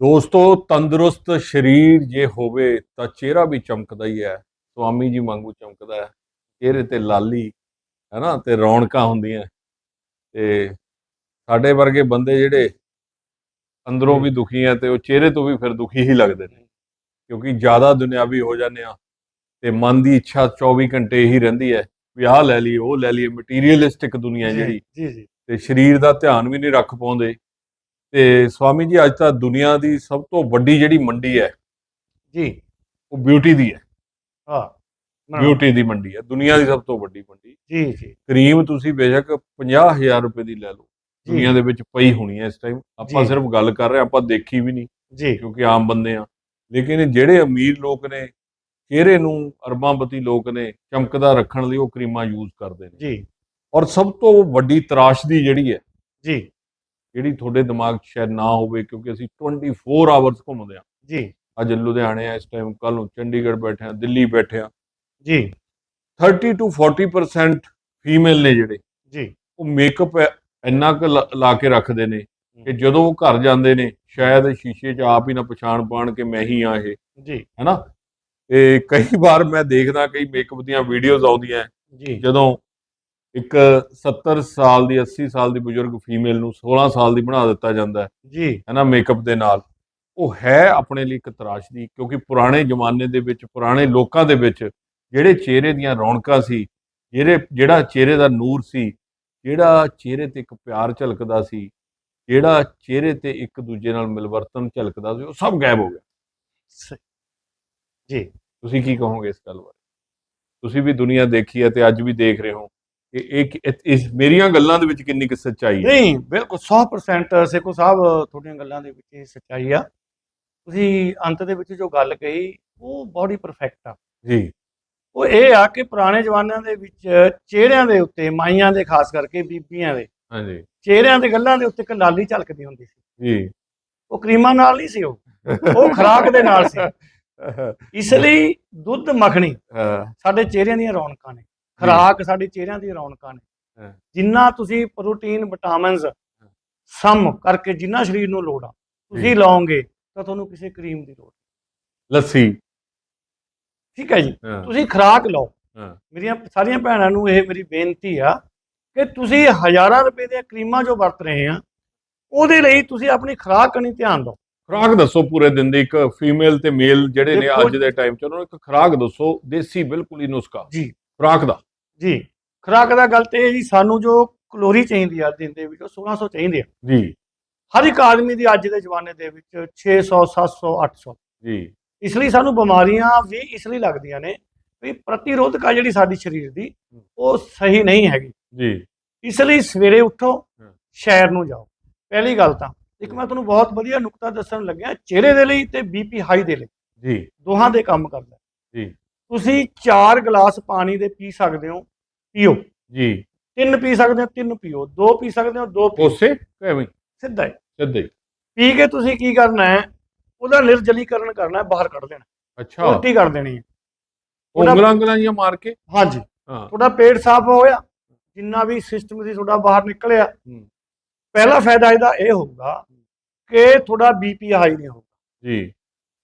ਦੋਸਤੋ ਤੰਦਰੁਸਤ ਸਰੀਰ ਜੇ ਹੋਵੇ ਤਾਂ ਚਿਹਰਾ ਵੀ ਚਮਕਦਾ ਹੀ ਹੈ ਸਵਾਮੀ ਜੀ ਵਾਂਗੂ ਚਮਕਦਾ ਹੈ। ਚਿਹਰੇ ਤੇ ਲਾਲੀ ਹੈ ਨਾ ਤੇ ਰੌਣਕਾਂ ਹੁੰਦੀਆਂ। ਤੇ ਸਾਡੇ ਵਰਗੇ ਬੰਦੇ ਜਿਹੜੇ ਅੰਦਰੋਂ ਵੀ ਦੁਖੀ ਆ ਤੇ ਉਹ ਚਿਹਰੇ ਤੋਂ ਵੀ ਫਿਰ ਦੁਖੀ ਹੀ ਲੱਗਦੇ ਨੇ ਕਿਉਂਕਿ ਜ਼ਿਆਦਾ ਦੁਨਿਆਵੀ ਹੋ ਜਾਂਦੇ ਆ ਤੇ ਮਨ ਦੀ ਇੱਛਾ 24 ਘੰਟੇ ਹੀ ਰਹਿੰਦੀ ਹੈ ਵੀ ਆਹ ਲੈ ਲਈ ਉਹ ਲੈ ਲਈ ਮਟੀਰੀਅਲਿਸਟਿਕ ਦੁਨੀਆ ਜਿਹੜੀ ਜੀ ਜੀ। ਤੇ ਸਰੀਰ ਦਾ ਧਿਆਨ ਵੀ ਨਹੀਂ ਰੱਖ ਪਾਉਂਦੇ। ਤੇ ਸਵਾਮੀ ਜੀ ਅੱਜ ਤਾਂ ਦੁਨੀਆ ਦੀ ਸਭ ਤੋਂ ਵੱਡੀ ਜਿਹੜੀ ਮੰਡੀ ਹੈ ਜੀ। ਉਹ ਬਿਊਟੀ ਦੀ ਹੈ। ਹਾਂ। ਬਿਊਟੀ ਦੀ ਮੰਡੀ ਹੈ। ਦੁਨੀਆ ਦੀ ਸਭ ਤੋਂ ਵੱਡੀ ਮੰਡੀ। ਜੀ ਜੀ। ਕਰੀਮ ਤੁਸੀਂ ਬੇਸ਼ੱਕ 50000 ਰੁਪਏ ਦੀ ਲੈ ਲਓ। ਦੁਨੀਆ ਦੇ ਵਿੱਚ ਪਈ ਹੋਣੀ ਹੈ ਇਸ ਟਾਈਮ ਆਪਾਂ। ਸਿਰਫ ਗੱਲ ਕਰ ਰਹੇ ਆਪਾਂ ਦੇਖੀ ਵੀ ਨਹੀਂ ਜੀ। ਕਿਉਂਕਿ ਆਮ ਬੰਦੇ ਆ ਲੇਕਿਨ ਜਿਹੜੇ ਅਮੀਰ ਲੋਕ ਨੇ ਚਿਹਰੇ ਨੂੰ ਅਰਬਾਂਪਤੀ ਲੋਕ ਨੇ ਚਮਕਦਾ ਰੱਖਣ ਲਈ ਉਹ ਕਰੀਮਾਂ ਯੂਜ਼ ਕਰਦੇ ਨੇ। ਜੀ। ਔਰ ਸਭ ਤੋਂ ਵੱਡੀ ਤਰਾਸ਼ਦੀ ਜਿਹੜੀ ਹੈ ਜੀ। ਜਿਹੜੀ ਤੁਹਾਡੇ ਦਿਮਾਗ 'ਚ ਸ਼ਾਇਦ ਨਾ ਹੋਵੇ ਕਿਉਂਕਿ ਅਸੀਂ 24 ਆਵਰਸ ਘੁੰਮਦੇ ਆ ਜੀ। ਅੱਜ ਲੁਧਿਆਣੇ ਆ ਇਸ ਟਾਈਮ ਕੱਲ ਨੂੰ ਚੰਡੀਗੜ੍ਹ ਬੈਠੇ ਆ ਦਿੱਲੀ ਬੈਠੇ ਆ ਜੀ। 30 ਤੋਂ 40% ਫੀਮੇਲ ਨੇ ਜਿਹੜੇ। ਜੀ। ਉਹ ਮੇਕਅਪ ਇੰਨਾ ਕੁ ਲਾ- ਕੇ ਰੱਖਦੇ ਨੇ ਕਿ ਜਦੋਂ ਉਹ ਘਰ ਜਾਂਦੇ ਨੇ ਸ਼ਾਇਦ ਸ਼ੀਸ਼ੇ 'ਚ ਆਪ ਹੀ ਨਾ ਪਛਾਣ ਪਾਣ ਕਿ ਮੈਂ ਹੀ ਆ ਇਹ। ਜੀ। ਹੈਨਾ? ਤੇ ਕਈ ਵਾਰ ਮੈਂ ਦੇਖਦਾ ਕਈ ਮੇਕਅਪ ਦੀਆਂ ਵੀਡੀਓਜ਼ ਆਉਂਦੀਆਂ। ਜੀ। ਜਦੋਂ ਇੱਕ 70 ਸਾਲ ਦੀ 80 ਸਾਲ ਦੀ ਬਜ਼ੁਰਗ ਫੀਮੇਲ ਨੂੰ 16 ਸਾਲ ਦੀ ਬਣਾ ਦਿੱਤਾ ਜਾਂਦਾ ਹੈ। ਜੀ। ਹੈਨਾ ਮੇਕਅਪ ਦੇ ਨਾਲ। ਉਹ ਹੈ ਆਪਣੇ ਲਈ ਇੱਕ ਤਰਾਸ਼ਦੀ ਕਿਉਂਕਿ ਪੁਰਾਣੇ ਜ਼ਮਾਨੇ ਦੇ ਵਿੱਚ ਪੁਰਾਣੇ ਲੋਕਾਂ ਦੇ ਵਿੱਚ ਜਿਹੜੇ ਚਿਹਰੇ ਦੀਆਂ ਰੌਣਕਾਂ ਸੀ ਜਿਹੜੇ ਜਿਹੜਾ ਚਿਹਰੇ ਦਾ ਨੂਰ ਸੀ ਜਿਹੜਾ ਚਿਹਰੇ ਤੇ ਇੱਕ ਪਿਆਰ ਝਲਕਦਾ ਸੀ ਜਿਹੜਾ ਚਿਹਰੇ ਤੇ ਇੱਕ ਦੂਜੇ ਨਾਲ ਮਿਲਵਰਤਨ ਝਲਕਦਾ ਸੀ ਉਹ ਸਭ ਗਾਇਬ ਹੋ ਗਿਆ। ਜੀ। ਤੁਸੀਂ ਕੀ ਕਹੋਗੇ ਇਸ ਗੱਲ ਬਾਰੇ? ਤੁਸੀਂ ਵੀ ਦੁਨੀਆ ਦੇਖੀ ਹੈ ਤੇ ਅੱਜ ਵੀ ਦੇਖ ਰਹੇ ਹੋ। ਇਹ ਇਹ- ਇਸ ਮੇਰੀਆਂ ਗੱਲਾਂ ਦੇ ਵਿੱਚ ਕਿੰਨੀ ਕੁ ਸੱਚਾਈ ਹੈ? ਨਹੀਂ ਬਿਲਕੁਲ 100% ਸੇਖੋ ਸਾਹਿਬ ਤੁਹਾਡੀਆਂ ਗੱਲਾਂ ਦੇ ਵਿੱਚ ਇਹ ਸੱਚਾਈ ਆ। ਤੁਸੀਂ ਅੰਤ ਦੇ ਵਿੱਚ ਜੋ ਗੱਲ ਕਹੀ ਉਹ ਹੀ ਪਰਫੈਕਟ ਆ। ਜੀ। ਉਹ ਇਹ ਆ ਕਿ ਪੁਰਾਣੇ ਜ਼ਮਾਨਿਆਂ ਦੇ ਵਿੱਚ ਚਿਹਰਿਆਂ ਦੇ ਉੱਤੇ ਮਾਈਆਂ ਦੇ ਖਾਸ ਕਰਕੇ ਬੀਬੀਆਂ ਦੇ ਹਾਂਜੀ। ਚਿਹਰਿਆਂ ਦੇ ਗੱਲਾਂ ਦੇ ਉੱਤੇ ਇੱਕ ਲਾਲੀ ਝਲਕਦੀ ਹੁੰਦੀ ਸੀ। ਜੀ। ਉਹ ਕਰੀਮਾਂ ਨਾਲ ਨਹੀਂ ਸੀ ਉਹ ਉਹ ਖੁਰਾਕ ਦੇ ਨਾਲ ਸੀ। ਇਸ ਲਈ ਦੁੱਧ ਮੱਖਣੀ ਸਾਡੇ ਚਿਹਰਿਆਂ ਦੀਆਂ ਰੌਣਕਾਂ ਨੇ। ਖੁਰਾਕ ਸਾਡੇ ਚਿਹਰਿਆਂ ਦੀਆਂ ਰੌਣਕਾਂ ਨੇ। ਜਿੰਨਾ ਤੁਸੀਂ ਪ੍ਰੋਟੀਨ ਵਿਟਾਮਿਨਸ ਸਮ ਕਰਕੇ ਜਿੰਨਾ ਸਰੀਰ ਨੂੰ ਲੋੜ ਆ। ਤੁਸੀਂ ਲਓਗੇ ਤਾਂ ਤੁਹਾਨੂੰ ਕਿਸੇ ਕਰੀਮ ਦੀ ਲੋੜ ਨਹੀਂ। ਲੱਸੀ। ਠੀਕ ਹੈ ਜੀ। ਤੁਸੀਂ ਖੁਰਾਕ ਲਓ। ਮੇਰੀਆਂ ਸਾਰੀਆਂ ਭੈਣਾਂ ਨੂੰ ਇਹ ਮੇਰੀ ਬੇਨਤੀ ਆ ਕਿ ਤੁਸੀਂ ਹਜ਼ਾਰਾਂ ਰੁਪਏ ਦੀਆਂ ਕਰੀਮਾਂ ਜੋ ਵਰਤ ਰਹੇ ਆ ਉਹਦੇ ਲਈ ਤੁਸੀਂ ਆਪਣੀ ਖੁਰਾਕ ਕਨੀ ਧਿਆਨ ਦਿਓ। ਖੁਰਾਕ ਦੱਸੋ ਪੂਰੇ ਦਿਨ ਦੀ ਇੱਕ ਫੀਮੇਲ ਤੇ ਮੇਲ ਜਿਹੜੇ ਨੇ ਅੱਜ ਦੇ ਟਾਈਮ 'ਚ ਉਹਨਾਂ ਨੂੰ ਇੱਕ ਖੁਰਾਕ ਦੱਸੋ ਦੇਸੀ ਬਿਲਕੁਲ ਹੀ ਨੁਸਖਾ। ਜੀ। ਖੁਰਾਕ ਦਾ। ਜੀ। ਖੁਰਾਕ ਦਾ ਗੱਲ ਤੇ ਇਹ ਜੀ ਸਾਨੂੰ ਜੋ ਕਲੋਰੀ ਚਾਹੀਦੀ ਆ ਦਿਨ ਦੇ ਵਿੱਚ ਉਹ 1600 ਚਾਹੀਦੇ ਆ। ਜੀ। ਹਰ ਇੱਕ ਆਦਮੀ ਦੀ ਅੱਜ ਦੇ ਜ਼ਮਾਨੇ ਦੇ ਵਿੱਚ 600 700 800 ਜੀ। ਇਸ ਲਈ ਸਾਨੂੰ ਬਿਮਾਰੀਆਂ ਵੀ ਇਸ ਲਈ ਲੱਗਦੀਆਂ ਨੇ ਵੀ ਪ੍ਰਤੀਰੋਧਕਾ ਜਿਹੜੀ ਸਾਡੀ ਸਰੀਰ ਦੀ ਉਹ ਸਹੀ ਨਹੀਂ ਹੈਗੀ। ਜੀ। ਇਸ ਲਈ ਸਵੇਰੇ ਉੱਠੋ। ਸ਼ਹਿਰ ਨੂੰ ਜਾਓ। ਪਹਿਲੀ ਗੱਲ ਤਾਂ ਇੱਕ ਮੈਂ ਤੁਹਾਨੂੰ ਬਹੁਤ ਵਧੀਆ ਨੁਕਤਾ ਦੱਸਣ ਲੱਗਿਆ ਚਿਹਰੇ ਦੇ ਲਈ ਤੇ ਬੀਪੀ ਹਾਈ ਦੇ ਲਈ। ਜੀ। ਦੋਹਾਂ ਦੇ ਕੰਮ ਕਰਦਾ। ਜੀ। ਤੁਸੀਂ 4 ਗਲਾਸ ਪਾਣੀ ਦੇ ਪੀ ਸਕਦੇ ਹੋ ਪੀਓ। ਜੀ। ਤਿੰਨ ਪੀ ਸਕਦੇ ਹੋ ਤਿੰਨ ਪੀਓ। ਦੋ ਪੀ ਸਕਦੇ ਹੋ ਦੋ ਪੀਓ ਕੋਸੇ ਕਿਵੇਂ ਸਿੱਧਾ ਹੀ। ਸਿੱਧੇ ਹੀ। ਪੀ ਕੇ ਤੁਸੀਂ ਕੀ ਕਰਨਾ ਹੈ? ਉਹਦਾ ਨਿਰਜਲੀਕਰਨ ਕਰਨਾ ਹੈ ਬਾਹਰ ਕੱਢ ਦੇਣਾ। ਅੱਛਾ। ਉਲਟੀ ਕਰ ਦੇਣੀ ਹੈ। ਉਂਗਲਾਂ ਉਂਗਲਾਂ ਜੀਆਂ ਮਾਰ ਕੇ? ਹਾਂਜੀ। ਤੁਹਾਡਾ ਪੇਟ ਸਾਫ਼ ਹੋਇਆ ਜਿੰਨਾ ਵੀ ਸਿਸਟਮ ਸੀ ਤੁਹਾਡਾ ਬਾਹਰ ਨਿਕਲਿਆ। ਪਹਿਲਾ ਫਾਇਦਾ ਇਹਦਾ ਇਹ ਹੋਊਗਾ ਕਿ ਤੁਹਾਡਾ ਬੀਪੀ ਹਾਈ ਨਹੀਂ ਹੋਊਗਾ। ਜੀ।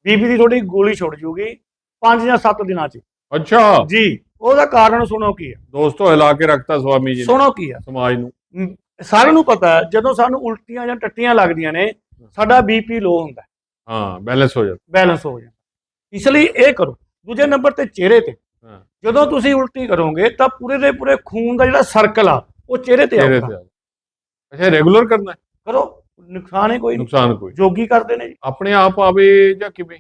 ਬੀਪੀ ਦੀ ਤੁਹਾਡੀ ਗੋਲੀ ਛੁੱਟ ਜੂਗੀ। 5 ਜਾਂ 7 ਦਿਨਾਂ 'ਚ। ਅੱਛਾ। ਜੀ ਉਹਦਾ ਕਾਰਨ ਸੁਣੋ ਕੀ ਹੈ ਦੋਸਤੋ ਹਿਲਾ ਕੇ ਰੱਖਤਾ ਸਵਾਮੀ ਜੀ ਨੇ। ਸੁਣੋ ਕੀ ਹੈ ਸਮਾਜ ਨੂੰ। ਸਾਰਿਆਂ ਨੂੰ ਪਤਾ ਹੈ ਜਦੋਂ ਸਾਨੂੰ ਉਲਟੀਆਂ ਜਾਂ ਟੱਟੀਆਂ ਲੱਗਦੀਆਂ ਨੇ ਸਾਡਾ ਬੀਪੀ ਲੋ ਹੁੰਦਾ। ਹਾਂ ਬੈਲੈਂਸ ਹੋ ਜਾਂਦਾ। ਬੈਲੈਂਸ ਹੋ ਜਾਂਦਾ। ਇਸ ਲਈ ਇਹ ਕਰੋ ਦੂਜੇ ਨੰਬਰ ਤੇ ਚਿਹਰੇ ਤੇ। ਹਾਂ। ਜਦੋਂ ਤੁਸੀਂ ਉਲਟੀ ਕਰੋਗੇ ਤਾਂ ਪੂਰੇ ਦੇ ਪੂਰੇ ਖੂਨ ਦਾ ਜਿਹੜਾ ਸਰਕਲ ਆ ਉਹ ਚਿਹਰੇ ਤੇ ਚਿਹਰੇ ਆਊਗਾ। ਆ। ਅੱਛਾ ਰੈਗੂਲਰ ਕਰਨਾ ਹੈ? ਕਰੋ ਨੁਕਸਾਨ ਹੀ ਕੋਈ ਨਹੀਂ। ਨੁਕਸਾਨ ਕੋਈ ਜੋਗੀ ਕਰਦੇ ਨੇ ਜੀ। ਆਪਣੇ ਆਪ ਆਵੇ ਜਾਂ ਕਿਵੇਂ?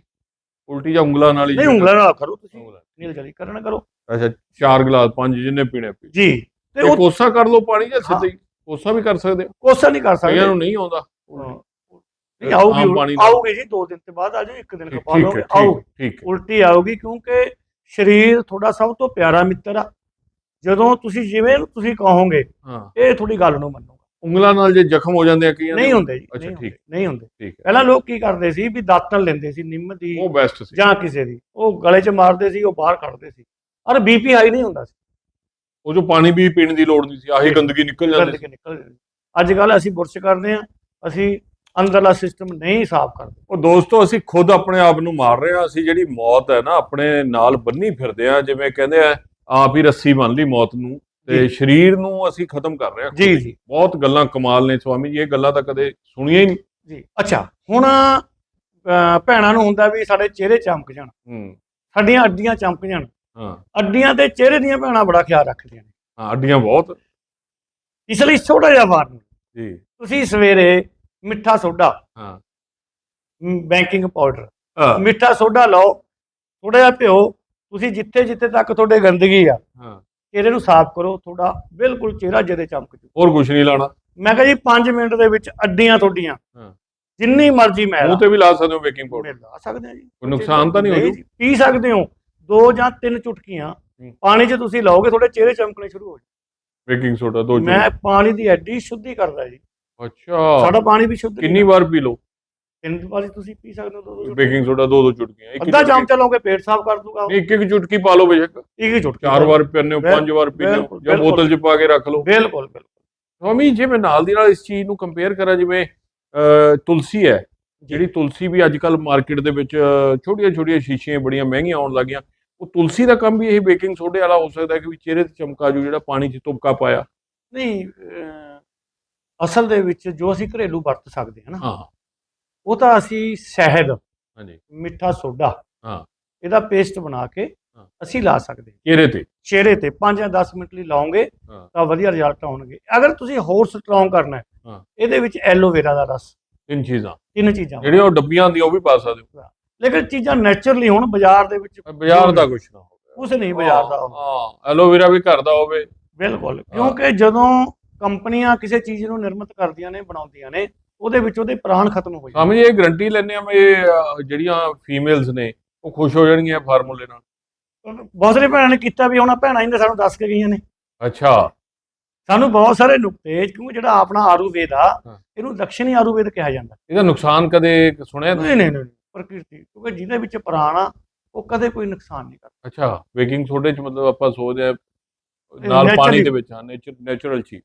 ਉਲਟੀ ਜਾਂ ਉਂਗਲਾਂ ਨਾਲ ਹੀ ਨਹੀਂ ਉਂਗਲਾਂ ਨਾਲ ਕਰੋ ਤੁਸੀਂ। ਉਂਗਲਾਂ। ਨੀਲ। ਜਲੀ ਕਰਨ ਕਰੋ। ਅੱਛਾ ਚਾਰ ਗਲਾਸ ਪੰਜ ਜਿੰਨੇ ਪੀਣੇ ਪੀ। ਜੀ। ਤੇ ਉਹ ਕੋਸਾ ਕਰ ਲਓ ਪਾਣੀ ਜਾਂ ਸਿੱਧਾ? ਹੀ। ਕੋਸਾ ਵੀ ਕਰ ਸਕਦੇ ਹੋ ਕੋਸਾ ਨਹੀਂ ਕਰ ਸਕਦੇ। ਨੂੰ ਨਹੀਂ ਆਉਂਦਾ। ਹਾਂ। ਨਹੀਂ ਆਊਗੀ ਆਮ ਪਾਣੀ ਨਾਲ। ਆਊਗੀ ਜੀ ਦੋ ਦਿਨ ਤੇ ਬਾਅਦ ਆ ਜਾਓ ਇੱਕ ਦਿਨ ਠੀਕ ਲਓਗੇ ਹੈ ਆਊਗੀ ਠੀਕ ਠੀਕ ਹੈ। ਉਲਟੀ ਆਊਗੀ ਕਿਉਂਕਿ ਸਰੀਰ ਤੁਹਾਡਾ ਸਭ ਤੋਂ ਪਿਆਰਾ ਮਿੱਤਰ ਆ। ਜਦੋਂ ਤੁਸੀਂ ਜਿਵੇਂ ਤੁਸੀਂ ਕਹੋਗੇ ਹਾਂ। ਇਹ ਤੁਹਾਡੀ ਗੱਲ ਨੂੰ ਮੰਨੂਗਾ ਉਂਗਲਾਂ ਨਾਲ ਜੇ ਜ਼ਖਮ ਹੋ ਜਾਂਦੇ ਆ ਕਈਆਂ ਦੇ। ਨਹੀਂ ਹੁੰਦੇ ਜੀ ਅੱਛਾ, ਨਹੀਂ ਠੀਕ। ਨਹੀਂ ਹੁੰਦੇ। ਠੀਕ ਹੈ। ਪਹਿਲਾਂ ਲੋਕ ਕੀ ਕਰਦੇ ਸੀ ਵੀ ਦਾਤਣ ਲੈਂਦੇ ਸੀ ਨਿੰਮ ਦੀ ਉਹ ਬੈਸਟ ਸੀ। ਜਾਂ ਕਿਸੇ ਦੀ। ਉਹ ਗਲੇ 'ਚ ਮਾਰਦੇ ਸੀ ਉਹ ਬਾਹਰ ਕੱਢਦੇ ਸੀ। ਔਰ ਬੀਪੀ ਹਾਈ ਨਹੀਂ ਹੁੰਦਾ ਸੀ। ਉਹ ਜੋ ਪਾਣੀ ਵੀ ਪੀਣ ਦੀ ਲੋੜ ਨਹੀਂ ਸੀ ਆਹੀ ਗੰਦਗੀ ਨਿਕਲ ਜਾਂਦੀ ਗੰਦ ਕੇ ਨਿਕਲ ਜਾਂਦੀ। ਅੱਜ ਕੱਲ ਅਸੀਂ ਬੁਰਸ਼ ਕਰਦੇ ਆ ਅਸੀਂ ਅੰਦਰਲਾ ਸਿਸਟਮ ਨਹੀਂ ਸਾਫ਼ ਕਰਦੇ। ਉਹ ਦੋਸਤੋ ਅਸੀਂ ਖੁਦ ਆਪਣੇ ਆਪ ਨੂੰ ਮਾਰ ਰਹੇ ਹਾਂ ਅਸੀਂ ਜਿਹੜੀ ਮੌਤ ਹੈ ਨਾ ਆਪਣੇ ਨਾਲ ਬੰਨੀ ਫਿਰਦੇ ਆ ਜਿਵੇਂ ਕਹਿੰਦੇ ਆ ਆਪ ਹੀ ਰੱਸੀ ਬੰਨ ਲਈ ਮੌਤ ਨੂੰ। ਤੇ। ਸਰੀਰ ਨੂੰ ਅਸੀਂ ਖਤਮ ਕਰ ਰਹੇ ਹਾਂ ਜੀ। ਜੀ। ਬਹੁਤ ਗੱਲਾਂ ਕਮਾਲ ਨੇ ਸਵਾਮੀ ਜੀ ਇਹ ਗੱਲਾਂ ਤਾਂ ਕਦੇ ਸੁਣੀਆਂ ਹੀ ਨਹੀਂ। ਜੀ ਅੱਛਾ ਹੁਣ ਭੈਣਾਂ ਨੂੰ ਹੁੰਦਾ ਵੀ ਸਾਡੇ ਚਿਹਰੇ ਚਮਕ ਜਾਣ। ਹੂੰ। ਸਾਡੀਆਂ ਅੱਡੀਆਂ ਚਮਕ ਜਾਣ। ਹਾਂ। ਅੱਡੀਆਂ ਤੇ ਚਿਹਰੇ ਦੀਆਂ ਭੈਣਾਂ ਬੜਾ ਖਿਆਲ ਰੱਖਦੀਆਂ ਨੇ। ਹਾਂ ਅੱਡੀਆਂ ਬਹੁਤ। ਇਸ ਲਈ ਛੋਟਾ ਜਿਹਾ ਫਾਰਮ ਜੀ। ਤੁਸੀਂ ਸਵੇਰੇ ਮਿੱਠਾ ਸੋਡਾ ਹਾਂ। Banking powder. ਮਿੱਠਾ ਸੋਡਾ ਲਓ ਥੋੜਾ ਜਿਹਾ ਭਿਓ। ਤੁਸੀਂ ਜਿੱਥੇ ਜਿੱਥੇ ਤੱਕ ਤੁਹਾਡੇ ਗੰਦਗੀ ਆ ਹਾਂ। ਚਿਹਰੇ ਨੂੰ ਸਾਫ਼ ਕਰੋ ਤੁਹਾਡਾ ਬਿਲਕੁਲ ਚਿਹਰਾ ਜਦੇ ਚਮਕ ਜੂ। ਹੋਰ ਕੁਝ ਨਹੀਂ ਲਾਣਾ। ਮੈਂ ਕਿਹਾ ਜੀ 5 ਮਿੰਟ ਦੇ ਵਿੱਚ ਅੱਡੀਆਂ ਤੁਹਾਡੀਆਂ। ਹਾਂ। ਜਿੰਨੀ ਮਰਜ਼ੀ ਮੈਲ ਮੂੰਹ ਤੇ ਵੀ ਲਾ ਸਕਦੇ ਹੋ ਬੇਕਿੰਗ ਪਾਊਡਰ ਲਾ ਸਕਦੇ ਆ ਜੀ। ਕੋਈ ਨੁਕਸਾਨ ਤਾਂ ਨਹੀਂ ਹੋ ਜੂ? ਜੀ, ਪੀ ਸਕਦੇ ਹੋ। ਦੋ ਜਾਂ ਤਿੰਨ ਚੁਟਕੀਆਂ। ਪਾਣੀ 'ਚ ਤੁਸੀਂ ਲਾਓਗੇ ਤੁਹਾਡੇ ਚਿਹਰੇ ਚਮਕਣੇ ਸ਼ੁਰੂ ਹੋ ਬੇਕਿੰਗ ਸੋਡਾ ਦੋ ਮੈਂ ਪਾਣੀ ਦੀ ਐਡੀ ਸ਼ੁੱਧੀ ਕਰਦਾ ਜੀ। ਅੱਛਾ। ਸਾਡਾ ਪਾਣੀ ਵੀ ਸ਼ੁੱਧ ਕਿੰਨੀ ਵਾਰ ਪੀ ਲਓ? ਤਿੰਨ ਵਾਰੀ ਤੁਸੀਂ ਪੀ ਸਕਦੇ ਹੋ ਦੋ ਦੋ। ਬੇਕਿੰਗ ਸੋਡਾ ਦੋ ਦੋ ਚੁਟਕੀਆਂ ਇੱਕ ਅੱਧਾ ਚੁਟਕੀ- ਚਮਚਾ ਲਓਗੇ ਪੇਟ ਸਾਫ਼ ਕਰ ਦੂਗਾ ਇੱਕ ਇੱਕ ਚੁਟਕੀ ਪਾ ਲਓ ਬੇਸ਼ੱਕ। ਇੱਕ ਹੀ ਚੁਟਕੀ ਚਾਰ ਵਾਰ ਪੀਨੇ ਹੋ ਪੰਜ ਵਾਰ ਪੀਨੇ ਹੋ ਜਾਂ। ਬੋਤਲ 'ਚ ਪਾ ਕੇ ਰੱਖ ਲਓ। ਬਿਲਕੁਲ ਬਿਲਕੁਲ। ਸਵਾਮੀ ਜੇ ਮੈਂ ਨਾਲ ਦੀ ਨਾਲ ਇਸ ਚੀਜ਼ ਨੂੰ ਕੰਪੇਅਰ ਕਰਾਂ ਜਿਵੇਂ ਤੁਲਸੀ ਹੈ ਜਿਹੜੀ ਤੁਲਸੀ ਵੀ ਅੱਜ ਕੱਲ ਮਾਰਕੀਟ ਦੇ ਵਿੱਚ ਛੋਟੀਆਂ ਛੋਟੀਆਂ ਸ਼ੀਸ਼ੀਆਂ ਬੜੀਆਂ ਮਹਿੰਗੀਆਂ ਆਉਣ ਲੱਗੀਆਂ ਉਹ ਤੁਲਸੀ ਦਾ ਕੰਮ ਵੀ ਇਹ ਬੇਕਿੰਗ ਸੋਡੇ ਵਾਲਾ ਹੋ ਸਕਦਾ ਕਿ ਵੀ ਚਿਹਰੇ ਤੇ ਚਮਕਾ ਜੋ ਜਿਹੜਾ ਪਾਣੀ 'ਚ ਤੁਪਕਾ ਪਾਇਆ। ਨਹੀਂ ਅਸਲ ਦੇ ਵਿੱਚ ਜੋ ਅਸੀਂ ਘਰੇਲੂ ਵਰਤ ਸਕਦੇ ਹਾਂ ਨਾ ਹਾਂ। ਉਹ ਤਾਂ ਅਸੀਂ ਸ਼ਹਿਦ ਹਾਂਜੀ। ਮਿੱਠਾ ਸੋਡਾ ਹਾਂ। ਇਹਦਾ ਪੇਸਟ ਬਣਾ ਕੇ ਹਾਂ। ਅਸੀਂ ਲਾ ਸਕਦੇ ਹਾਂ। ਚਿਹਰੇ ਤੇ? ਚਿਹਰੇ ਤੇ। 5 ਜਾਂ 10 ਮਿੰਟ ਲਈ ਲਾਓਗੇ ਹਾਂ। ਤਾਂ ਵਧੀਆ ਰਿਜ਼ਲਟ ਆਉਣਗੇ। ਅਗਰ ਤੁਸੀਂ ਹੋਰ ਸਟਰੋਂਗ ਕਰਨਾ ਹੈ ਹਾਂ। ਇਹਦੇ ਵਿੱਚ ਐਲੋਵੇਰਾ ਦਾ ਰਸ। ਤਿੰਨ ਚੀਜ਼ਾਂ। ਤਿੰਨ ਚੀਜ਼ਾਂ। ਜਿਹੜੀਆਂ ਉਹ ਡੱਬੀਆਂ ਹੁੰਦੀਆਂ ਉਹ ਵੀ ਪਾ ਸਕਦੇ ਹੋ। ਲੇਕਿਨ ਚੀਜ਼ਾਂ ਨੇਚਰਲੀ ਹੁਣ ਬਾਜ਼ਾਰ ਦੇ ਵਿੱਚ ਬਾਜ਼ਾਰ ਦਾ ਕੁਝ ਨਾ ਹੋਵੇ। ਕੁਛ ਨਹੀਂ ਬਾਜ਼ਾਰ ਦਾ ਹੋਵੇ। ਹਾਂ ਐਲੋਵੇਰਾ ਵੀ ਘਰ ਦਾ ਹੋਵੇ। ਬਿਲਕੁਲ। ਕਿਉਂਕਿ ਜਦੋਂ ਕੰਪਨੀਆਂ ਕਿਸੇ ਚੀਜ਼ ਨੂੰ ਨਿਰਮਿਤ ਕਰਦੀਆਂ ਨੇ ਬਣਾਉਂਦੀਆਂ ਨੇ ਉਹਦੇ ਵਿੱਚ ਉਹਦੇ ਪ੍ਰਾਣ ਖਤਮ ਹੋ ਜਾਂਦੇ ਸਮਝ ਇਹ ਗਰੰਟੀ ਲੈਣੇ ਆ ਇਹ ਅਹ, ਜਿਹੜੀਆਂ ਫੀਮੇਲਸ ਨੇ ਉਹ ਖੁਸ਼ ਹੋ ਜਾਣਗੀਆਂ ਫਾਰਮੂਲੇ ਨਾਲ। ਬਹੁਤ ਸਾਰੇ ਭੈਣਾਂ ਨੇ ਕੀਤਾ ਵੀ ਹੁਣ ਭੈਣਾਂ ਹੀ ਨੇ ਸਾਨੂੰ ਦੱਸ ਕੇ ਗਈਆਂ ਨੇ। ਅੱਛਾ। ਸਾਨੂੰ ਬਹੁਤ ਸਾਰੇ ਨੁਕਤੇ ਕਿਉਂਕਿ ਜਿਹੜਾ ਆਪਣਾ ਆਯੁਰਵੇਦ ਆ ਹਾਂ। ਇਹਨੂੰ ਦਕਸ਼ਣੀ ਆਯੁਰਵੇਦ ਕਿਹਾ ਜਾਂਦਾ। ਇਹਦਾ ਨੁਕਸਾਨ ਕਦੇ ਸੁਣਿਆ ਤੁਸੀਂ? ਨਹੀਂ ਨਹੀਂ ਨਹੀਂ ਪ੍ਰਕਿਰਤੀ ਕਿਉਂਕਿ ਜਿਹਦੇ ਵਿੱਚ ਪ੍ਰਾਣ ਆ ਉਹ ਕਦੇ ਕੋਈ ਨੁਕਸਾਨ ਨਹੀਂ ਕਰਦਾ। ਅੱਛਾ ਬੇਕਿੰਗ ਸੋਡੇ ਚ ਮਤਲਬ ਆਪਾਂ ਸੋਚਦੇ ਆ ਨਾਲ naturally- ਪਾਣੀ ਦੇ ਵਿੱਚ ਹਾਂ ਨੇਚਰ ਨੈਚੁਰਲ ਚੀਜ਼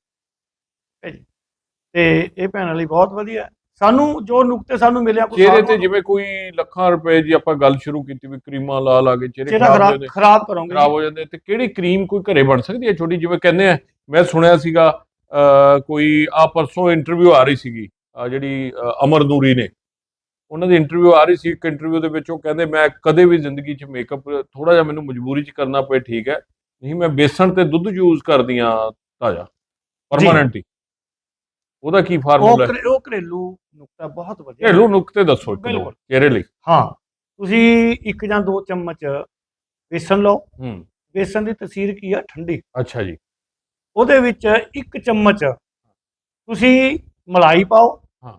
ਤੇ ਇਹ ਭੈਣਾਂ ਲਈ ਬਹੁਤ ਵਧੀਆ। ਸਾਨੂੰ ਜੋ ਨੁਕਤੇ ਸਾਨੂੰ ਮਿਲਿਆ ਕੋਈ ਚਿਹਰੇ ਤੇ ਜਿਵੇਂ ਕੋਈ ਲੱਖਾਂ ਰੁਪਏ ਦੀ ਆਪਾਂ ਗੱਲ ਸ਼ੁਰੂ ਕੀਤੀ ਵੀ ਕਰੀਮਾਂ ਲਾ ਲਾ ਕੇ ਚਿਹਰੇ ਖਰਾਬ ਹੋ ਖਰਾਬ ਜਾਂਦੇ। ਖਰਾਬ ਕਰੋਗੇ। ਖਰਾਬ ਹੋ ਜਾਂਦੇ। ਤੇ ਕਿਹੜੀ ਕਰੀਮ ਕੋਈ ਘਰੇ ਬਣ ਸਕਦੀ ਹੈ? ਛੋਟੀ ਜਿਵੇਂ ਕਹਿੰਦੇ ਆ ਮੈਂ ਸੁਣਿਆ ਸੀਗਾ ਕੋਈ ਆ ਪਰਸੋਂ ਇੰਟਰਵਿਊ ਆ ਰਹੀ ਸੀਗੀ ਜਿਹੜੀ ਅਮਰ ਨੂਰੀ ਨੇ। ਉਹਨਾਂ ਦੀ ਇੰਟਰਵਿਊ ਆ ਰਹੀ ਸੀ। ਇੱਕ ਇੰਟਰਵਿਊ ਦੇ ਵਿੱਚ ਉਹ ਕਹਿੰਦੇ ਮੈਂ ਕਦੇ ਵੀ ਜ਼ਿੰਦਗੀ 'ਚ ਮੇਕਅਪ ਥੋੜਾ ਜਿਹਾ ਮੈਨੂੰ ਮਜਬੂਰੀ 'ਚ ਕਰਨਾ ਪਏ ਠੀਕ ਹੈ। ਨਹੀਂ ਮੈਂ ਬੇਸਣ ਤੇ ਦੁੱਧ ਯੂਜ਼ ਕਰਦੀ ਆ ਤਾਜ਼ਾ। ਪਰਮਾਨੈਂਟਲੀ ਉਹਦਾ ਕੀ ਉਹ ਫਾਰਮੂਲਾ ਹੈ? ਘਰੇ- ਉਹ ਘਰੇਲੂ ਨੁਕਤਾ ਬਹੁਤ ਵਧੀਆ। ਘਰੇਲੂ ਨੁਕਤੇ ਦੱਸੋ ਇੱਕ ਦੋ ਬਿਲਕੁਲ। ਚਿਹਰੇ ਲਈ। ਹਾਂ ਤੁਸੀਂ ਇੱਕ ਜਾਂ ਦੋ ਚਮਚ ਬੇਸਨ ਲਓ। ਹੂੰ। ਬੇਸਨ ਦੀ ਤਸੀਰ ਕੀ ਆ? ਠੰਡੀ। ਅੱਛਾ ਜੀ। ਉਹਦੇ ਵਿੱਚ ਇੱਕ ਚਮਚ ਤੁਸੀਂ ਮਲਾਈ ਪਾਓ ਹਾਂ।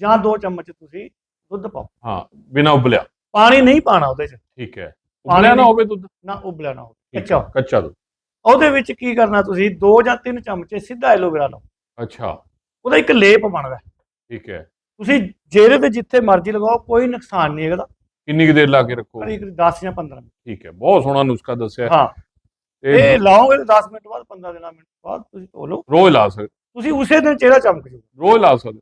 ਜਾਂ ਦੋ ਚਮਚ ਤੁਸੀਂ ਦੁੱਧ ਪਾਓ। ਹਾਂ ਬਿਨਾ ਉਬਲਿਆ। ਪਾਣੀ ਨਹੀਂ ਪਾਣਾ ਉਹਦੇ 'ਚ। ਠੀਕ ਹੈ। ਉਬਲਿਆ ਨਾ ਨਹੀਂ- ਹੋਵੇ ਦੁੱਧ? ਨਾ ਉਬਲਿਆ ਨਾ ਹੋਵੇ। ਅੱਛਾ ਹੈ, ਕੱਚਾ ਦੁੱਧ। ਉਹਦੇ ਵਿੱਚ ਕੀ ਕਰਨਾ ਤੁਸੀਂ? ਦੋ ਜਾਂ ਤਿੰਨ ਚਮਚੇ ਸਿੱਧਾ ਐਲੋਵੇਰਾ ਲਓ। ਅੱਛਾ। ਉਹਦਾ ਇੱਕ ਲੇਪ ਬਣਦਾ। ਠੀਕ ਹੈ। ਤੁਸੀਂ ਚਿਹਰੇ ਤੇ ਜਿੱਥੇ ਮਰਜ਼ੀ ਲਗਾਓ ਕੋਈ ਨੁਕਸਾਨ ਨਹੀਂ ਹੈਗਾ ਕਿੰਨੀ ਕੁ ਦੇਰ ਲਾ ਕੇ ਰੱਖੋ? ਕਰੀਬ 10 ਜਾਂ 15 ਮਿੰਟ। ਠੀਕ ਹੈ ਬਹੁਤ ਸੋਹਣਾ ਨੁਸਖਾ ਦੱਸਿਆ। ਹਾਂ। ਇਹ ਲਾਓਗੇ ਤਾਂ 10 ਮਿੰਟ ਬਾਅਦ 15 ਦਿਨਾਂ ਮਿੰਟ ਬਾਅਦ ਤੁਸੀਂ ਧੋ ਲਓ। ਰੋਜ਼ ਲਾ ਸਕਦੇ। ਤੁਸੀਂ ਉਸੇ ਦਿਨ ਚਿਹਰਾ ਚਮਕ ਜਾਊਗਾ। ਰੋਜ਼ ਲਾ ਸਕਦੇ।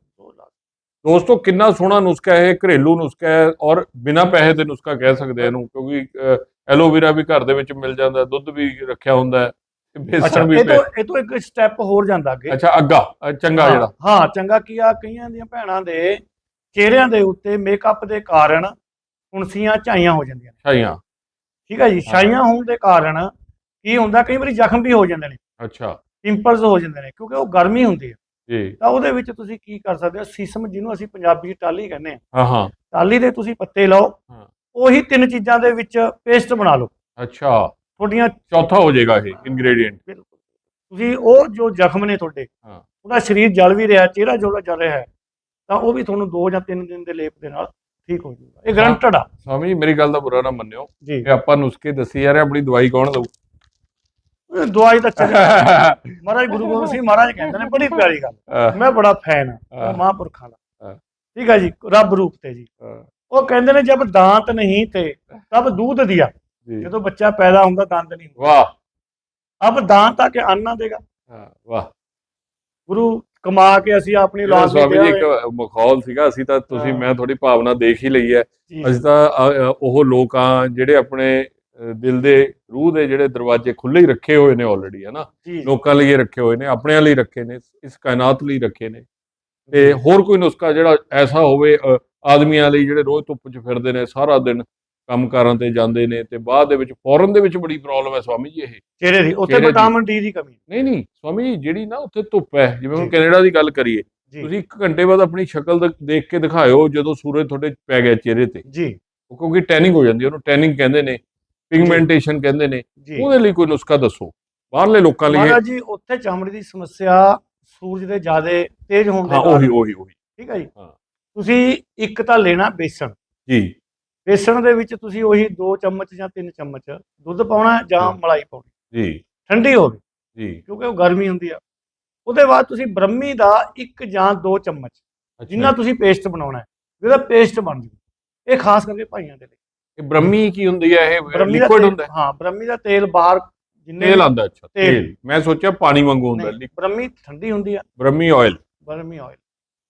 ਦੋਸਤੋ ਕਿੰਨਾ ਸੋਹਣਾ ਨੁਸਖਾ ਹੈ ਘਰੇਲੂ ਨੁਸਖਾ ਹੈ ਔਰ ਬਿਨਾ ਪੈਸੇ ਦੇ ਨੁਸਖਾ ਕਹਿ ਸਕਦੇ ਇਹਨੂੰ ਕਿਉਂਕਿ ਐਲੋਵੇਰਾ ਵੀ ਘਰ ਦੇ ਵਿੱਚ ਮਿਲ ਜਾਂਦਾ ਦੁੱਧ ਵੀ ਰੱਖਿਆ ਹੁੰਦਾ ਹੈ। ਬੇਸਣ ਵੀ ਇਹ ਤੋਂ ਇਹ ਤੋਂ ਇੱਕ ਸਟੈਪ ਹੋਰ ਜਾਂਦਾ ਅੱਗੇ। ਅੱਛਾ ਅੱਗਾ ਅ, ਚੰਗਾ ਹਾਂ, ਜਿਹੜਾ। ਹਾਂ ਚੰਗਾ ਕੀ ਆ ਕਈਆਂ ਦੀਆਂ ਭੈਣਾਂ ਦੇ ਚਿਹਰਿਆਂ ਦੇ ਉੱਤੇ ਮੇਕਅਪ ਦੇ ਕਾਰਨ ਫੁੰਸੀਆਂ ਝਾਈਆਂ ਹੋ ਜਾਂਦੀਆਂ ਨੇ। ਛਾਈਆਂ ਠੀਕ ਹੈ ਜੀ ਛਾਈਆਂ ਹੋਣ ਦੇ ਕਾਰਨ ਕੀ ਹੁੰਦਾ ਕਈ ਵਾਰੀ ਜ਼ਖਮ ਵੀ ਹੋ ਜਾਂਦੇ ਨੇ। ਅੱਛਾ। ਪਿੰਪਲਸ ਹੋ ਜਾਂਦੇ ਨੇ ਕਿਉਂਕਿ ਉਹ ਗਰਮੀ ਹੁੰਦੀ ਹੈ ਜੀ। ਤਾਂ ਉਹਦੇ ਵਿੱਚ ਤੁਸੀਂ ਕੀ ਕਰ ਸਕਦੇ ਹੋ ਸੀਸਮ ਜਿਹਨੂੰ ਅਸੀਂ ਪੰਜਾਬੀ 'ਚ ਟਾਲੀ ਕਹਿੰਦੇ ਆ ਹਾਂ ਹਾਂ। ਟਾਲੀ ਦੇ ਤੁਸੀਂ ਪੱਤੇ ਲਓ ਹਾਂ। ਉਹੀ ਤਿੰਨ ਚੀਜ਼ਾਂ ਦੇ ਵਿੱਚ ਪੇਸਟ ਬਣਾ ਲਓ। ਅੱਛਾ। ਤੁਹਾਡੀਆਂ ਚੌਥਾ ਹੋ ਜਾਏਗਾ ਇਹ ਇਨਗਰੀਡੀਐਂਟ ਤੁਸੀਂ ਉਹ ਜੋ ਜ਼ਖਮ ਨੇ ਤੁਹਾਡੇ ਹਾਂ। ਉਹਦਾ ਸਰੀਰ ਜਲ ਵੀ ਰਿਹਾ ਚਿਹਰਾ ਜੋੜਾ ਜਲ ਰਿਹਾ ਤਾਂ ਉਹ ਵੀ ਤੁਹਾਨੂੰ 2 ਜਾਂ 3 ਦਿਨ ਦੇ ਲੇਪ ਦੇ ਨਾਲ ਠੀਕ ਹੋ ਜਾਊਗਾ। ਇਹ ਗਰੰਟਡ ਆ। ਸਵਾਮੀ ਮੇਰੀ ਗੱਲ ਦਾ ਬੁਰਾ ਨਾ ਮੰਨਿਓ। ਇਹ ਆਪਾਂ ਨੁਸਖੇ ਦੱਸੀ ਜਾ ਰਹੇ ਆਪਣੀ ਦਵਾਈ ਕੌਣ ਲਊ ਦਵਾਈ ਤਾਂ ਚੱਲ ਮਹਾਰਾਜ ਗੁਰੂ ਗੋਬਿੰਦ ਸਿੰਘ ਮਹਾਰਾਜ ਕਹਿੰਦੇ ਨੇ ਬੜੀ ਪਿਆਰੀ ਗੱਲ। ਮੈਂ ਬੜਾ ਫੈਨ ਆ ਮਹਾਂਪੁਰਖਾਂ ਦਾ। ਠੀਕ ਆ ਜੀ ਰੱਬ ਰੂਪ ਤੇ ਜੀ। ਉਹ ਕਹਿੰਦੇ ਨੇ ਜਦ ਦਾਂਤ ਨਹੀਂ ਤੇ ਤਬ ਦੁੱਧ ਦਿਆ। ਜੀ। ਜਦੋਂ ਬੱਚਾ ਪੈਦਾ ਹੁੰਦਾ ਦੰਦ ਨਹੀਂ ਹੁੰਦਾ। ਵਾਹ। ਅਬ ਦਾੰਤ ਆ ਕੇ ਅੰਨ ਨਾ ਦੇਗਾ। ਹਾਂ, ਵਾਹ। ਗੁਰੂ ਕਮਾ ਕੇ ਅਸੀਂ ਆਪਣੀ ਜਿਹੜਾ ਔਲਾਦ ਨੂੰ ਸਵਾਮੀ ਜੀ ਦਿਆਂਗੇ। ਇੱਕ ਮਖੌਲ ਸੀਗਾ ਅਸੀਂ ਤਾਂ ਤੁਸੀਂ ਹਾਂ। ਮੈਂ ਥੋੜੀ ਭਾਵਨਾ ਦੇਖ ਹੀ ਲਈ ਹੈ। ਜੀ, ਅਸੀਂ ਤਾਂ ਅ, ਅ, ਉਹ ਲੋਕ ਜਿਹੜੇ ਆਪਣੇ ਅ, ਦਿਲ ਦੇ ਰੂਹ ਦੇ ਜਿਹੜੇ ਦਰਵਾਜ਼ੇ ਖੁੱਲੇ ਹੀ ਰੱਖੇ ਹੋਏ ਨੇ ਆਲਰੇਡੀ ਹੈ ਨਾ? ਜੀ। ਲੋਕਾਂ ਲਈ ਰੱਖੇ ਹੋਏ ਨੇ ਆਪਣਿਆਂ ਲਈ ਰੱਖੇ ਨੇ ਇਸ ਕਾਇਨਾਤ ਲਈ ਰੱਖੇ ਨੇ। ਤੇ ਹੋਰ ਕੋਈ ਨੁਸਖਾ ਜਿਹੜਾ ਐਸਾ ਹੋਵੇ ਅ, ਆਦਮੀਆਂ ਲਈ ਜਿਹੜੇ ਰੋਜ਼ ਧੁੱਪ 'ਚ ਫਿਰਦੇ ਨੇ ਸਾਰਾ ਦਿਨ ਕੰਮਕਾਰਾਂ ਤੇ ਜਾਂਦੇ ਨੇ ਤੇ ਬਾਅਦ ਦੇ ਵਿੱਚ ਫੌਰਨ ਦੇ ਵਿੱਚ ਬੜੀ ਪ੍ਰੋਬਲਮ ਹੈ ਸਵਾਮੀ ਜੀ ਇਹ। ਚਿਹਰੇ ਦੀ? ਉੱਥੇ ਚਿਹਰੇ ਦੀ। ਵਿਟਾਮਿਨ ਡੀ ਦੀ ਕਮੀ ਨਹੀਂ ਨਹੀਂ ਸਵਾਮੀ ਜੀ ਜਿਹੜੀ ਨਾ ਉੱਥੇ ਧੁੱਪ ਹੈ ਜਿਵੇਂ ਹੁਣ ਜੀ। ਕੈਨੇਡਾ ਦੀ ਗੱਲ ਕਰੀਏ ਜੀ। ਤੁਸੀਂ 1 ਘੰਟੇ ਬਾਅਦ ਆਪਣੀ ਸ਼ਕਲ ਦ- ਦੇਖ ਕੇ ਦਿਖਾਇਓ ਜਦੋਂ ਸੂਰਜ ਤੁਹਾਡੇ ਪੈ ਗਿਆ ਚਿਹਰੇ ਤੇ। ਜੀ। ਉਹ ਕਿਉਂਕਿ ਟੈਨਿੰਗ ਹੋ ਜਾਂਦੀ ਹੈ ਉਹਨੂੰ ਟੈਨਿੰਗ ਕਹਿੰਦੇ ਨੇ ਪਿਗਮੈਂਟੇਸ਼ਨ ਕਹਿੰਦੇ ਨੇ ਜੀ। ਉਹਦੇ ਲਈ ਕੋਈ ਨੁਸਖਾ ਦੱਸੋ। ਬਾਹਰਲੇ ਲੋਕਾਂ ਲਈ ਇਹ- ਮਹਾਰਾਜ ਜੀ ਉੱਥੇ ਚਮੜੀ ਦੀ ਸਮੱਸਿਆ ਸੂਰਜ ਦੇ ਜ਼ਿਆਦਾ ਤੇਜ਼ ਹੋਣ ਦੇ ਹਾਂ ਕਾਰਨ। ਉਹੀ ਉਹੀ ਉਹੀ। ਠੀਕ ਹੈ ਜੀ। ਹਾਂ। ਤੁਸੀਂ ਇੱਕ ਤਾਂ ਲੈਣਾ ਬੇਸਣ। ਜੀ। ਬੇਸਣ ਦੇ ਵਿੱਚ ਤੁਸੀਂ ਉਹੀ 2 ਚਮਚ ਜਾਂ 3 ਚਮਚ ਦੁੱਧ ਪਾਉਣਾ ਜਾਂ। ਮਲਾਈ ਪਾਉਣੀ। ਜੀ। ਠੰਡੀ ਹੋਵੇ ਜੀ। ਕਿਉਂਕਿ ਉਹ ਗਰਮੀ ਹੁੰਦੀ ਆ। ਉਹਦੇ ਬਾਅਦ ਤੁਸੀਂ ਬ੍ਰਹਮੀ ਦਾ ਇੱਕ ਜਾਂ ਦੋ ਚਮਚ ਜਿੰਨਾ ਤੁਸੀਂ ਪੇਸਟ ਬਣਾਉਣਾ ਹੈ ਪੇਸਟ ਬਣ ਜੂ। ਇਹ ਖਾਸ ਕਰਕੇ ਭਾਈਆਂ ਦੇ ਲਈ। ਇਹ ਬ੍ਰਹਮੀ ਕੀ ਹੁੰਦੀ ਹੈ ਇਹ ਦਾ ਲਿਕੁਇਡ ਹੁੰਦਾ ਹੈ। ਹਾਂ ਬ੍ਰਹਮੀ ਦਾ ਤੇਲ ਬਾਹਰ ਜਿੰਨੇ ਤੇਲ ਆਂਦਾ ਅੱਛਾ ਤੇਲ। ਮੈਂ ਸੋਚਿਆ ਪਾਣੀ ਵਾਂਗੂ ਹੁੰਦਾ ਬ੍ਰਹਮੀ ਠੰਡੀ ਹੁੰਦੀ ਆ। ਬ੍ਰਹਮੀ ਆਇਲ ਬ੍ਰਹਮੀ ਆਇਲ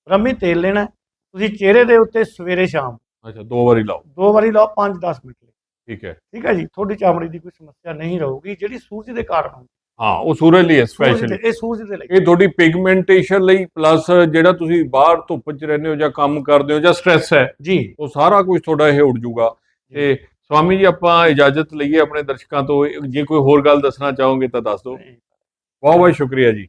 ਬ੍ਰਹਮੀ ਤੇਲ ਲੈਣਾ। ਤੁਸੀਂ ਚਿਹਰੇ ਦੇ ਉੱਤੇ ਸਵੇਰੇ ਸ਼ਾਮ ਅੱਛਾ ਦੋ ਵਾਰੀ ਲਾਓ। ਦੋ ਵਾਰੀ ਲਾਓ 5-10 ਮਿੰਟ ਲਈ। ਠੀਕ ਹੈ। ਠੀਕ ਹੈ ਜੀ? ਤੁਹਾਡੀ ਚਮੜੀ ਦੀ ਕੋਈ ਸਮੱਸਿਆ ਨਹੀਂ ਰਹੂਗੀ ਜਿਹੜੀ ਸੂਰਜ ਦੇ ਕਾਰਨ ਹੁੰਦੀ ਹਾਂ। ਉਹ ਸੂਰਜ ਲਈ ਸਪੈਸ਼ਲੀ ਇਹ ਸੂਰਜ ਦੇ ਲਈ। ਇਹ ਤੁਹਾਡੀ ਪਿਗਮੈਂਟੇਸ਼ਨ ਲਈ ਪਲੱਸ ਜਿਹੜਾ ਤੁਸੀਂ ਬਾਹਰ ਧੁੱਪ 'ਚ ਰਹਿੰਦੇ ਹੋ ਜਾਂ ਕੰਮ ਕਰਦੇ ਹੋ ਜਾਂ ਸਟ੍ਰੈਸ ਹੈ ਜੀ। ਉਹ ਸਾਰਾ ਕੁਝ ਤੁਹਾਡਾ ਇਹ ਉੱਡ ਜੂਗਾ ਤੇ ਸਵਾਮੀ ਜੀ ਆਪਾਂ ਇਜਾਜ਼ਤ ਲਈਏ ਆਪਣੇ ਦਰਸ਼ਕਾਂ ਤੋਂ। ਜੇ ਕੋਈ ਹੋਰ ਗੱਲ ਦੱਸਣਾ ਚਾਹੋਗੇ ਤਾਂ ਦੱਸ ਦਿਓ। ਬਹੁਤ ਬਹੁਤ ਸ਼ੁਕਰੀਆ ਜੀ।